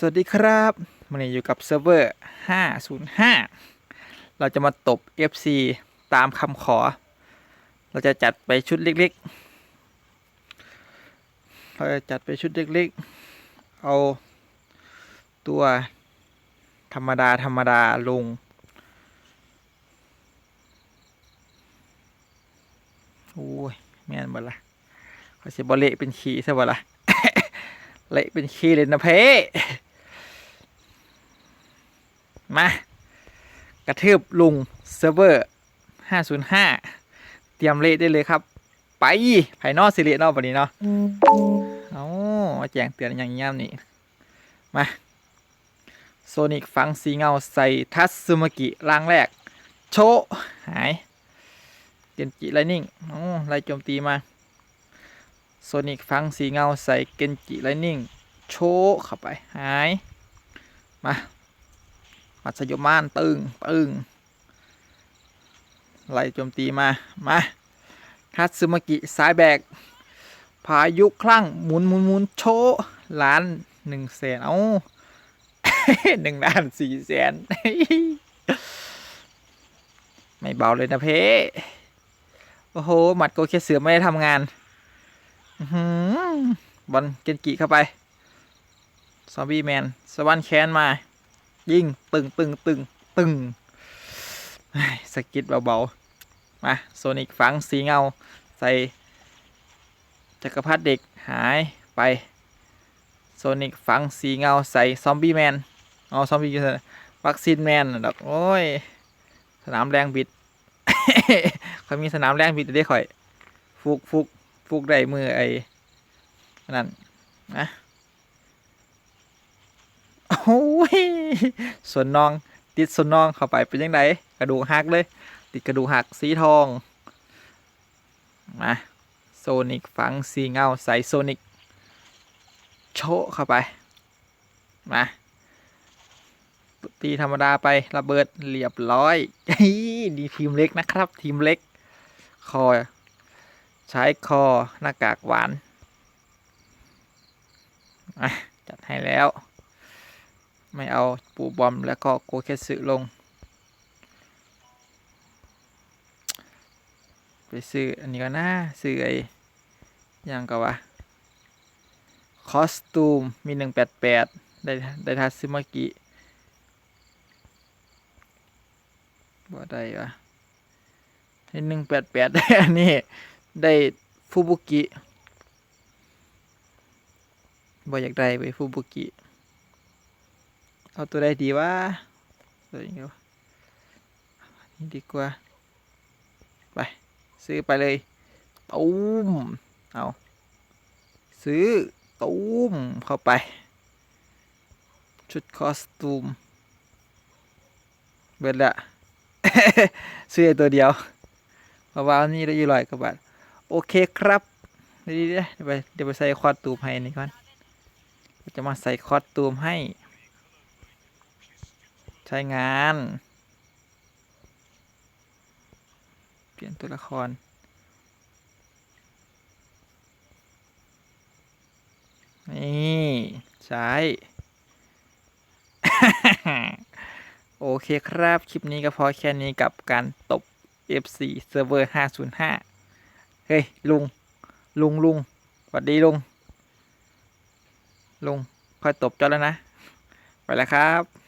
สวัสดีครับวันนี้อยู่กับเซิร์ฟเวอร์ 505 เราจะมาตบ FC ตามคำขอ เราจะจัดไปชุดเล็กๆ เราจะจัดไปชุดเล็กๆ เอาตัวธรรมดาธรรมดาลง โอ้ยแม่นบ่ละเขาสิบ่เละเป็นขี้ซะบ่ละเละเป็นขี้เลยนะเพ่ มา กระทืบลุงเซิร์ฟเวอร์ 505 เตรียมเละได้เลยครับ ไปภายนอกสิเละเนอกวันนี้เนาะเอามาแจ้งเตือนอย่างเงี้ยนี่ มาโซนิกฟังสีเงาใส่ทัตซึมากิล่างแรก โชะหายเกนจิไลนิ่งโอ้ไล่โจมตีมาโซนิกฟังสีเงาใส่เกนจิไลนิ่งโชะเข้าไปหาย มา มัสยมานตึงตึงไล่โจมตีมา มาทัตซึมากิสายแบก พายุคลั่งหมุนหมุนหมุนโชล้านหนึ่งแสนเอาหนึ่งล้านสี่แสนไม่เบาเลยนะเพ่โอ้โห หมัดโกเคเสือไม่ได้ทำงานบอลเกนกิเข้าไป ซอมบี้แมน สวรรค์แคนมา ยิงตึงตึงตึงตึงเฮ้ยสกิดเบาๆ มาโซนิกฝังสีเงา ใส่จักรพรรดิเด็กหายไปโซนิกฝังสีเงาใส่ซอมบี้แมนเอาซอมบี้วัคซีนแมนดอกโอ้ย สนามแรงบิดเขามีสนามแรงบิดได้ข่อย ฟุกฟุกฟุกได้มือไอ้นั่นนะ โอ้ยส่วนน้องติดส่วนน้องเข้าไปเป็นยังไงกระดูกหักเลย ติดกระดูกหักสีทองมาโซนิกฝังสีเงาใส่โซนิกโชะเข้าไปมาตีธรรมดาไประเบิดเรียบร้อยดีทีมเล็กนะครับ ทีมเล็ก คอ ใช้คอหน้ากากหวานจัดให้แล้ว ไม่เอาปูบอมแล้วก็โกเคสึลง ไปซื้ออันนี้ก็น่าซื้อไอ้ยังก็วะคอสตูม มีหนึ่งแปดแปดได้ได้ทัซึมากิบ่ได้วะได้หนึ่งแปดแปดได้อันนี้ ได้ฟูบุกิบ่อยากได้ไปฟูบุกิ เอาตัวใดดีวะตัวนี้วะนี่ดีกว่า ไป ซื้อไปเลยตูมเอาซื้อตูมเข้าไป ชุดคอสตูม เบิดละซื้อไอตัวเดียวเพราะว่าอันนี่ได้ยี่ร้อยกว่าบาท โอเคครับดีเดี๋ยวไปเดี๋ยวไปใส่คอสตูมให้นี่ก่อนจะมาใส่คอสตูมให้ ใช้งาน เปลี่ยนตัวละคร นี่ ใช้ โอเคครับ คลิปนี้ก็พอแค่นี้กับการตบ FC Server 505 เฮ้ย ลุง ลุงลุงสวัสดีลุง ลุง ค่อยตบจ้าแล้วนะ ไปแล้วครับ